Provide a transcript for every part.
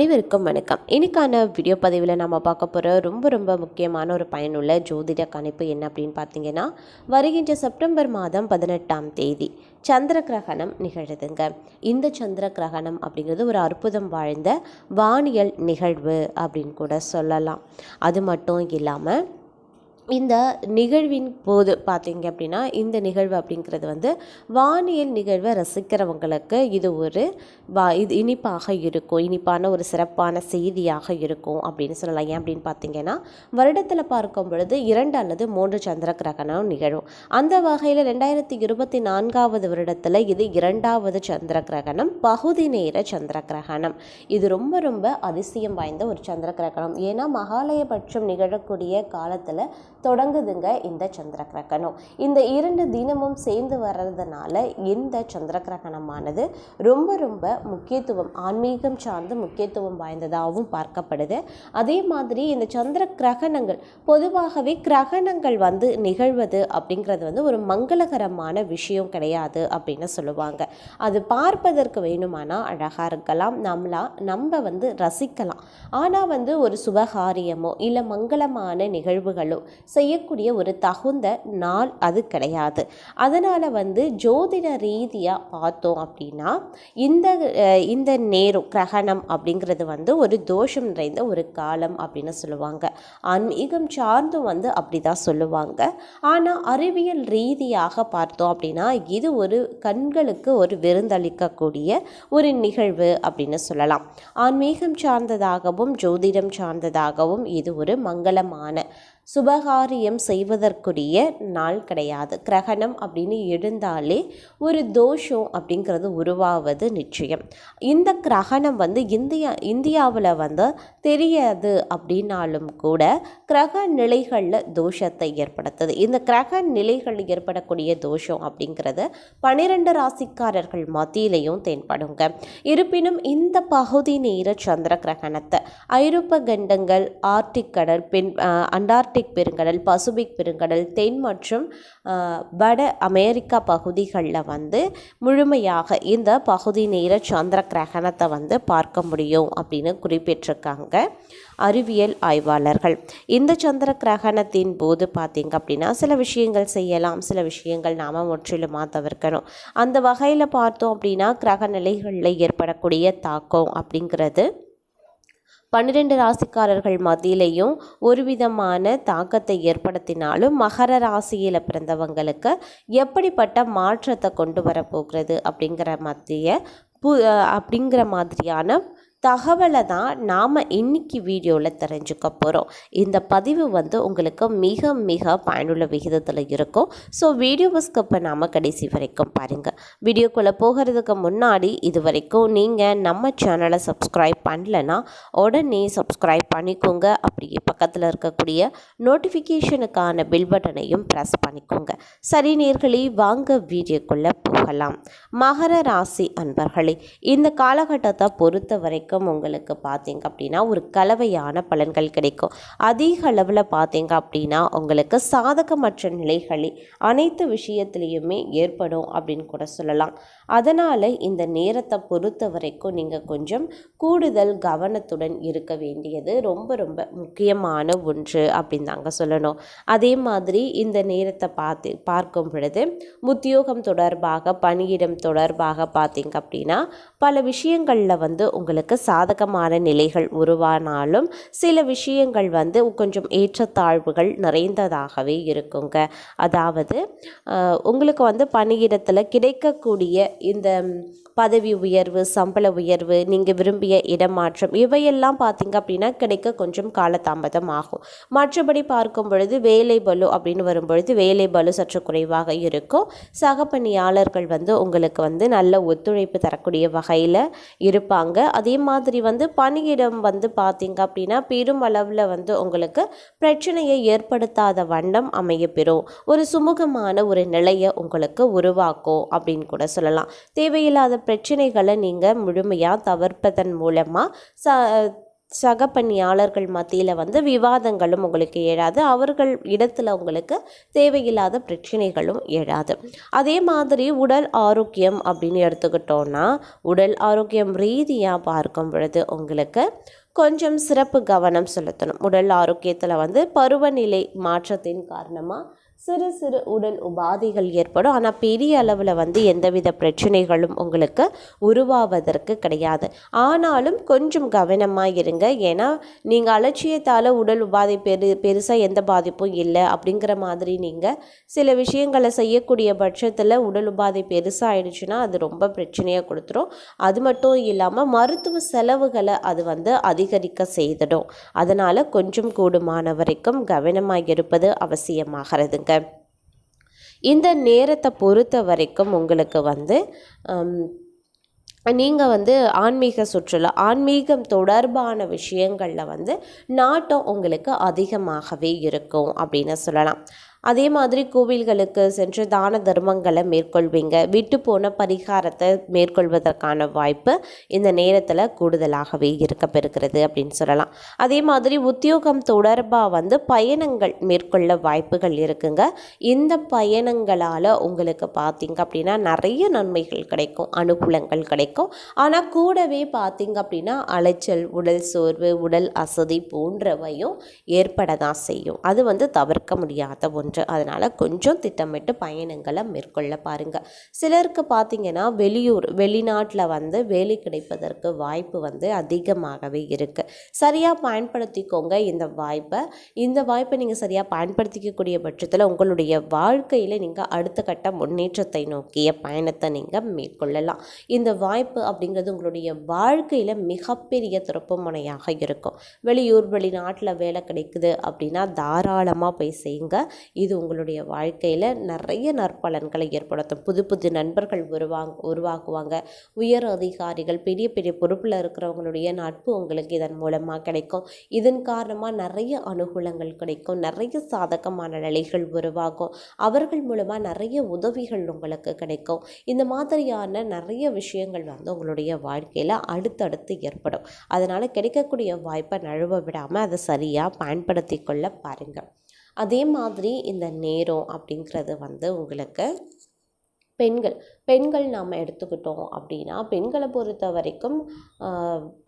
அனைவருக்கும் வணக்கம். இன்றைக்கான வீடியோ பதிவில் நம்ம பார்க்க போகிற ரொம்ப ரொம்ப முக்கியமான ஒரு பயனுள்ள ஜோதிட கணிப்பு என்ன அப்படின்னு பார்த்தீங்கன்னா வருகின்ற செப்டம்பர் மாதம் பதினெட்டாம் தேதி சந்திர கிரகணம் நிகழுதுங்க. இந்த சந்திர கிரகணம் அப்படிங்கிறது ஒரு அற்புதம் வாழ்ந்த வானியல் நிகழ்வு அப்படின்னு கூட சொல்லலாம். அது மட்டும் இல்லாமல் இந்த நிகழ்வின் போது பார்த்தீங்க அப்படின்னா இந்த நிகழ்வு அப்படிங்கிறது வந்து வானியல் நிகழ்வை ரசிக்கிறவங்களுக்கு இது ஒரு வா இது இனிப்பாக இருக்கும். இனிப்பான ஒரு சிறப்பான செய்தியாக இருக்கும் அப்படின்னு சொல்லலாம். ஏன் அப்படின்னு பார்த்தீங்கன்னா வருடத்தில் பார்க்கும் பொழுது இரண்டு அல்லது மூன்று சந்திர கிரகணம் நிகழும். அந்த வகையில் ரெண்டாயிரத்தி இருபத்தி நான்காவது வருடத்தில் இது இரண்டாவது சந்திர கிரகணம் பகுதி நேர சந்திர கிரகணம். இது ரொம்ப ரொம்ப அதிசயம் வாய்ந்த ஒரு சந்திர கிரகணம். ஏன்னா மகாலயபட்சம் நிகழக்கூடிய காலத்தில் தொடங்குதுங்க இந்த சந்திர கிரகணம் இந்த இரண்டு தினமும் சேர்ந்து வர்றதுனால இந்த சந்திர கிரகணமானது ரொம்ப ரொம்ப முக்கியத்துவம் ஆன்மீகம் சார்ந்து முக்கியத்துவம் வாய்ந்ததாகவும் பார்க்கப்படுது. அதே மாதிரி இந்த சந்திர கிரகணங்கள் பொதுவாகவே கிரகணங்கள் வந்து நிகழ்வது அப்படிங்கிறது வந்து ஒரு மங்களகரமான விஷயம் கிடையாது அப்படின்னு சொல்லுவாங்க. அது பார்ப்பதற்கு வேணுமானா அழகாக இருக்கலாம் நம்மளா நம்ம வந்து ரசிக்கலாம். ஆனால் வந்து ஒரு சுபகாரியமோ இல்லை மங்களமான நிகழ்வுகளோ செய்யக்கூடிய ஒரு தகுந்த நாள் அது கிடையாது. அதனால் வந்து ஜோதிட ரீதியாக பார்த்தோம் அப்படின்னா இந்த இந்த நேரம் கிரகணம் அப்படிங்கிறது வந்து ஒரு தோஷம் நிறைந்த ஒரு காலம் அப்படின்னு சொல்லுவாங்க. ஆன்மீகம் சார்ந்தும் வந்து அப்படி தான் சொல்லுவாங்க. ஆனால் அறிவியல் ரீதியாக பார்த்தோம் அப்படின்னா இது ஒரு கண்களுக்கு ஒரு விருந்தளிக்கக்கூடிய ஒரு நிகழ்வு அப்படின்னு சொல்லலாம். ஆன்மீகம் சார்ந்ததாகவும் ஜோதிடம் சார்ந்ததாகவும் இது ஒரு மங்களமான சுபகாரியம் செய்வதற்குரிய நாள் கிடையாது. கிரகணம் அப்படின்னு எழுந்தாலே ஒரு தோஷம் அப்படிங்கிறது உருவாவது நிச்சயம். இந்த கிரகணம் வந்து இந்தியா இந்தியாவில் வந்து தெரியாது அப்படின்னாலும் கூட கிரக நிலைகளில் தோஷத்தை ஏற்படுத்துது. இந்த கிரக நிலைகள் ஏற்படக்கூடிய தோஷம் அப்படிங்கிறது பனிரெண்டு ராசிக்காரர்கள் மத்தியிலையும் தென்படுங்க. இருப்பினும் இந்த பகுதி நேர சந்திர கிரகணத்தை ஐரோப்ப கண்டங்கள் ஆர்டிக் கடல் பெண் அண்டார்டிக் அட்லாண்டிக் பெருங்கடல் பசுபிக் பெருங்கடல் தென் மற்றும் வட அமெரிக்கா பகுதிகளில் வந்து முழுமையாக இந்த பகுதி நேர சந்திர கிரகணத்தை வந்து பார்க்க முடியும் அப்படின்னு குறிப்பிட்டிருக்காங்க அறிவியல் ஆய்வாளர்கள். இந்த சந்திர கிரகணத்தின் போது பார்த்திங்க அப்படின்னா சில விஷயங்கள் செய்யலாம் சில விஷயங்கள் நாம் முற்றிலுமாக தவிர்க்கணும். அந்த வகையில் பார்த்தோம் அப்படின்னா கிரக நிலைகளில் ஏற்படக்கூடிய தாக்கம் அப்படிங்கிறது பன்னிரெண்டு ராசிக்காரர்கள் மத்தியிலையும் ஒரு விதமான தாக்கத்தை ஏற்படுத்தினாலும் மகர ராசியில் பிறந்தவங்களுக்கு எப்படிப்பட்ட மாற்றத்தை கொண்டு வரப்போகிறது அப்படிங்கிற மத்திய பு அப்படிங்கிற மாதிரியான தகவலை தான் நாம் இன்னைக்கு வீடியோவில் தெரிஞ்சுக்க போகிறோம் இந்த பதிவு வந்து உங்களுக்கு மிக மிக பயனுள்ள விகிதத்தில் இருக்கும். ஸோ வீடியோவை ஸ்கப்பை நாம் கடைசி வரைக்கும் பாருங்கள் வீடியோக்குள்ளே போகிறதுக்கு முன்னாடி இது வரைக்கும் நீங்கள் நம்ம சேனலை சப்ஸ்கிரைப் பண்ணலன்னா உடனே சப்ஸ்கிரைப் பண்ணிக்கோங்க. அப்படியே பக்கத்தில் இருக்கக்கூடிய நோட்டிஃபிகேஷனுக்கான பில் பட்டனையும் ப்ரெஸ் பண்ணிக்கோங்க. சரி நேர்களே வாங்க வீடியோக்குள்ளே போகலாம். மகர ராசி அன்பர்களே இந்த காலகட்டத்தை பொறுத்த வரைக்கும் உங்களுக்கு பார்த்தீங்க அப்படின்னா ஒரு கலவையான பலன்கள் கிடைக்கும். அதிக அளவில் பார்த்தீங்க அப்படின்னா உங்களுக்கு சாதகமற்ற நிலைகளில் அனைத்து விஷயத்துலேயுமே ஏற்படும் அப்படின்னு கூட சொல்லலாம். அதனால் இந்த நேரத்தை பொறுத்த வரைக்கும் நீங்கள் கொஞ்சம் கூடுதல் கவனத்துடன் இருக்க வேண்டியது ரொம்ப ரொம்ப முக்கியமான ஒன்று அப்படின்னு தாங்க சொல்லணும். அதே மாதிரி இந்த நேரத்தை பார்த்து பார்க்கும் பொழுது உத்தியோகம் தொடர்பாக பணியிடம் தொடர்பாக பார்த்தீங்க அப்படின்னா பல விஷயங்களில் வந்து உங்களுக்கு சாதகமான நிலைகள் உருவானாலும் சில விஷயங்கள் வந்து கொஞ்சம் ஏற்றத்தாழ்வுகள் நிறைந்ததாகவே இருக்குங்க. அதாவது ஆஹ், உங்களுக்கு வந்து பணியிடத்தில் கிடைக்கக்கூடிய இந்த பதவி உயர்வு சம்பள உயர்வு நீங்கள் விரும்பிய இடமாற்றம் இவையெல்லாம் பார்த்தீங்க அப்படின்னா கிடைக்க கொஞ்சம் காலதாமதம் ஆகும். மற்றபடி பார்க்கும் பொழுது வேலை பலு அப்படின்னு வரும்பொழுது வேலை பலு சற்று குறைவாக இருக்கும். சக பணியாளர்கள் வந்து உங்களுக்கு வந்து நல்ல ஒத்துழைப்பு தரக்கூடிய வகையில் இருப்பாங்க. அதே மாதிரி வந்து பணியிடம் வந்து பார்த்தீங்க அப்படின்னா பெரும் அளவில் வந்து உங்களுக்கு பிரச்சனையை ஏற்படுத்தாத வண்ணம் அமையப்பெறும். ஒரு சுமூகமான ஒரு நிலையை உங்களுக்கு உருவாக்கும் அப்படின்னு கூட சொல்லலாம். தேவையில்லாத பிரச்சனைகளை நீங்கள் முழுமையாக தவிர்ப்பதன் மூலமாக ச சக பணியாளர்கள் மத்தியில் வந்து விவாதங்களும் உங்களுக்கு எழாது. அவர்கள் இடத்துல உங்களுக்கு தேவையில்லாத பிரச்சனைகளும் எழாது. அதே மாதிரி உடல் ஆரோக்கியம் அப்படின்னு எடுத்துக்கிட்டோன்னா உடல் ஆரோக்கியம் ரீதியாக பார்க்கும் பொழுது உங்களுக்கு கொஞ்சம் சிறப்பு கவனம் செலுத்தணும். உடல் ஆரோக்கியத்தில் வந்து பருவநிலை மாற்றத்தின் காரணமாக சிறு சிறு உடல் உபாதைகள் ஏற்படும். ஆனால் பெரிய அளவில் வந்து எந்தவித பிரச்சனைகளும் உங்களுக்கு உருவாவதற்கு கிடையாது. ஆனாலும் கொஞ்சம் கவனமாக இருங்க. ஏன்னா நீங்கள் அலட்சியத்தால் உடல் உபாதை பெரு பெருசாக எந்த பாதிப்பும் இல்லை அப்படிங்கிற மாதிரி நீங்கள் சில விஷயங்களை செய்யக்கூடிய பட்சத்தில் உடல் உபாதை பெருசாகிடுச்சுன்னா அது ரொம்ப பிரச்சனையாக கொடுத்துரும். அது மட்டும் இல்லாமல் மருத்துவ செலவுகளை அது வந்து அதிகரிக்க செய்திடும். அதனால் கொஞ்சம் கூடுமான வரைக்கும் கவனமாக இருப்பது அவசியமாகிறதுங்க. இந்த நேரத்தை பொறுத்த வரைக்கும் உங்களுக்கு வந்து நீங்கள் வந்து ஆன்மீக சுற்றுலா ஆன்மீகம் தொடர்பான விஷயங்களில் வந்து நாட்டம் உங்களுக்கு அதிகமாகவே இருக்கும் அப்படின்னு சொல்லலாம். அதே மாதிரி கோவில்களுக்கு சென்று தான தர்மங்களை மேற்கொள்வீங்க. விட்டு போன பரிகாரத்தை மேற்கொள்வதற்கான வாய்ப்பு இந்த நேரத்தில் கூடுதலாகவே இருக்கப்பெறுகிறது அப்படின்னு சொல்லலாம். அதே மாதிரி உத்தியோகம் தொடர்பாக வந்து பயணங்கள் மேற்கொள்ள வாய்ப்புகள் இருக்குங்க. இந்த பயணங்களால் உங்களுக்கு பார்த்தீங்க அப்படின்னா நிறைய நன்மைகள் கிடைக்கும் அனுகூலங்கள் கிடைக்கும். ஆனால் கூடவே பார்த்தீங்க அப்படின்னா அலைச்சல் உடல் சோர்வு உடல் அசதி போன்றவையும் ஏற்பட தான் செய்யும். அது வந்து தவிர்க்க முடியாத ஒன்று. ஒன்று. அதனால் கொஞ்சம் திட்டமிட்டு பயணங்களை மேற்கொள்ள பாருங்கள் சிலருக்கு பார்த்திங்கன்னா வெளியூர் வெளிநாட்டில் வந்து வேலை கிடைப்பதற்கு வாய்ப்பு வந்து அதிகமாகவே இருக்குது சரியாக பயன்படுத்திக்கோங்க இந்த வாய்ப்பை. இந்த வாய்ப்பை நீங்கள் சரியாக பயன்படுத்திக்கக்கூடிய பட்சத்தில் உங்களுடைய வாழ்க்கையில் நீங்கள் அடுத்த கட்ட முன்னேற்றத்தை நோக்கிய பயணத்தை நீங்கள் மேற்கொள்ளலாம். இந்த வாய்ப்பு அப்படிங்கிறது உங்களுடைய வாழ்க்கையில் மிகப்பெரிய திருப்பு முனையாக இருக்கும். வெளியூர் வெளிநாட்டில் வேலை கிடைக்குது அப்படின்னா தாராளமாக போய் செய்யுங்க. இது உங்களுடைய வாழ்க்கையில் நிறைய நற்பலன்களை ஏற்படுத்தும். புது புது நண்பர்கள் உருவாங் உருவாக்குவாங்க. உயர் அதிகாரிகள் பெரிய பெரிய பொறுப்பில் இருக்கிறவங்களுடைய நட்பு உங்களுக்கு இதன் மூலமாக கிடைக்கும். இதன் காரணமாக நிறைய அனுகூலங்கள் கிடைக்கும். நிறைய சாதகமான நிலைகள் உருவாகும். அவர்கள் மூலமாக நிறைய உதவிகள் உங்களுக்கு கிடைக்கும். இந்த மாதிரியான நிறைய விஷயங்கள் வந்து உங்களுடைய வாழ்க்கையில் அடுத்தடுத்து ஏற்படும். அதனால் கிடைக்கக்கூடிய வாய்ப்பை நழுவ விடாமல் அதை சரியாக பயன்படுத்தி கொள்ள பாருங்கள் அதே மாதிரி இந்த நேரம் அப்படிங்கிறது வந்து உங்களுக்கு பெண்கள் பெண்கள் நாம் எடுத்துக்கிட்டோம் அப்படின்னா பெண்களை பொறுத்த வரைக்கும்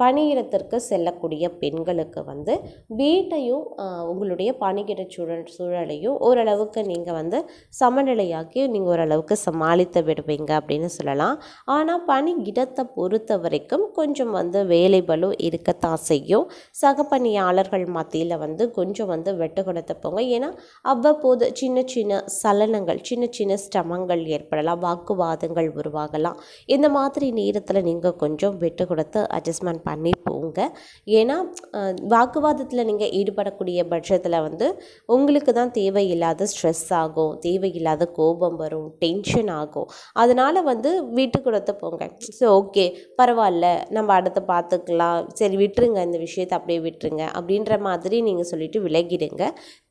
பணியிடத்திற்கு செல்லக்கூடிய பெண்களுக்கு வந்து வீட்டையும் உங்களுடைய பணிகிட சூழல் சூழலையும் ஓரளவுக்கு நீங்கள் வந்து சமநிலையாக்கி நீங்கள் ஓரளவுக்கு சமாளித்து விடுவீங்க அப்படின்னு சொல்லலாம். ஆனால் பணி இடத்தை பொறுத்த வரைக்கும் கொஞ்சம் வந்து வேலை பலு இருக்கத்தான் செய்யும். சக பணியாளர்கள் மத்தியில் வந்து கொஞ்சம் வந்து வெட்டு கொடுத்து போங்க. ஏன்னா அவ்வப்போது சின்ன சின்ன சலனங்கள் சின்ன சின்ன ஸ்டமங்கள் ஏற்படலாம். வாக்குவாதம் மாற்றங்கள் உருவாகலாம். இந்த மாதிரி நேரத்தில் நீங்கள் கொஞ்சம் விட்டு கொடுத்து அட்ஜஸ்ட்மெண்ட் பண்ணி போங்க. ஏன்னா வாக்குவாதத்தில் நீங்கள் ஈடுபடக்கூடிய பட்சத்தில் வந்து உங்களுக்கு தான் தேவையில்லாத ஸ்ட்ரெஸ் ஆகும் தேவையில்லாத கோபம் வரும் டென்ஷன் ஆகும். அதனால் வந்து விட்டு கொடுத்து போங்க. ஸோ ஓகே பரவாயில்ல நம்ம அடுத்து பார்த்துக்கலாம் சரி விட்டுருங்க இந்த விஷயத்தை அப்படியே விட்டுருங்க அப்படின்ற மாதிரி நீங்கள் சொல்லிவிட்டு விலகிடுங்க.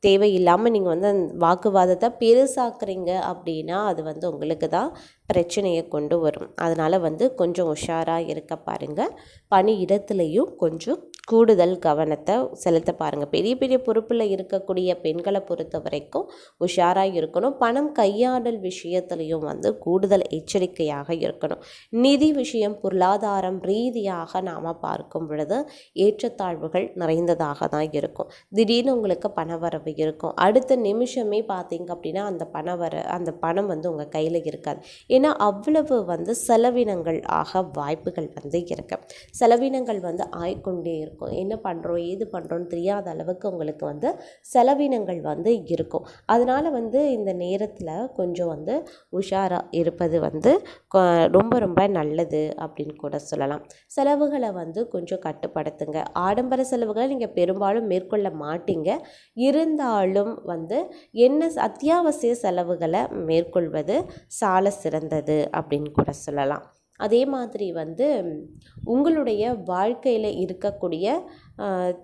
தேவையில்லாமல் நீங்கள் வந்து வாக்குவாதத்தை பெருசாக்குறீங்க அப்படின்னா அது வந்து உங்களுக்கு தான் பிரச்சனையை கொண்டு வரும். அதனால் வந்து கொஞ்சம் உஷாராக இருக்க பாருங்கள் பணி இடத்துலையும் கொஞ்சம் கூடுதல் கவனத்தை செலுத்த பாருங்கள் பெரிய பெரிய பொறுப்பில் இருக்கக்கூடிய பெண்களை பொறுத்த வரைக்கும் உஷாராக இருக்கணும். பணம் கையாடல் விஷயத்துலையும் வந்து கூடுதல் எச்சரிக்கையாக இருக்கணும். நிதி விஷயம் பொருளாதாரம் ரீதியாக நாம் பார்க்கும் பொழுது ஏற்றத்தாழ்வுகள் நிறைந்ததாக தான் இருக்கும். திடீர்னு உங்களுக்கு பணவரவு இருக்கும். அடுத்த நிமிஷமே பார்த்தீங்க அப்படின்னா அந்த பண வர அந்த பணம் வந்து உங்கள் கையில் இருக்காது. ஏன்னா அவ்வளவு வந்து செலவினங்கள் ஆக வாய்ப்புகள் வந்து இருக்கு. செலவினங்கள் வந்து ஆய்கொண்டே இருக்கும் இருக்கும். என்ன பண்ணுறோம் ஏது பண்ணுறோன்னு தெரியாத அளவுக்கு உங்களுக்கு வந்து செலவினங்கள் வந்து இருக்கும். அதனால் வந்து இந்த நேரத்தில் கொஞ்சம் வந்து உஷாராக இருப்பது வந்து ரொம்ப ரொம்ப நல்லது அப்படின்னு கூட சொல்லலாம். செலவுகளை வந்து கொஞ்சம் கட்டுப்படுத்துங்க. ஆடம்பர செலவுகளை நீங்கள் பெரும்பாலும் மேற்கொள்ள மாட்டீங்க. இருந்தாலும் வந்து என்ன அத்தியாவசிய செலவுகளை மேற்கொள்வது சால சிறந்தது அப்படின்னு கூட சொல்லலாம். அதே மாதிரி வந்து உங்களுடைய வாழ்க்கையில் இருக்கக்கூடிய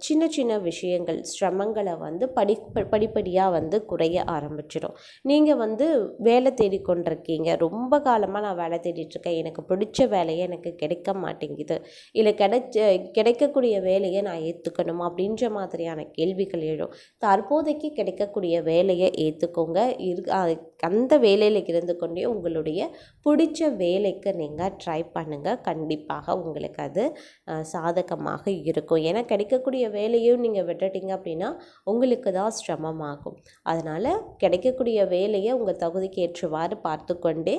சின்ன சின்ன விஷயங்கள் சிரமங்களை வந்து படி படிப்படியாக வந்து குறைய ஆரம்பிச்சிடும். நீங்கள் வந்து வேலை தேடிக்கொண்டிருக்கீங்க ரொம்ப காலமாக நான் வேலை தேடிட்டுருக்கேன் எனக்கு பிடிச்ச வேலையை எனக்கு கிடைக்க மாட்டேங்குது. இல்லை கிடைச்ச கிடைக்கக்கூடிய வேலையை நான் ஏற்றுக்கணும் அப்படின்ற மாதிரியான கேள்விகள் எழும். தற்போதைக்கு கிடைக்கக்கூடிய வேலையை ஏற்றுக்கோங்க இரு அந்த வேலையில் இருந்து கொண்டே உங்களுடைய பிடிச்ச வேலைக்கு நீங்கள் ட்ரை பண்ணுங்கள் கண்டிப்பாக உங்களுக்கு அது சாதகமாக இருக்கும். ஏன்னா கிடைக்கக்கூடிய வேலையும் நீங்கள் விட்டுட்டீங்க அப்படின்னா உங்களுக்கு தான் சிரமமாகும். அதனால் கிடைக்கக்கூடிய வேலையை உங்கள் தகுதிக்கு ஏற்றவாறு பார்த்துக்கொண்டே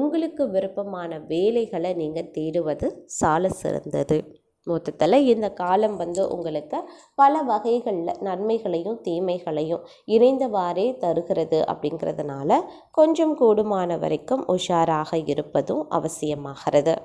உங்களுக்கு விருப்பமான வேலைகளை நீங்கள் தேடுவது சால சிறந்தது. மொத்தத்தில் இந்த காலம் வந்து உங்களுக்கு பல வகைகளில் நன்மைகளையும் தீமைகளையும் இணைந்தவாறே தருகிறது அப்படிங்கிறதுனால கொஞ்சம் கூடுமான வரைக்கும் உஷாராக இருப்பதும் அவசியமாகிறது.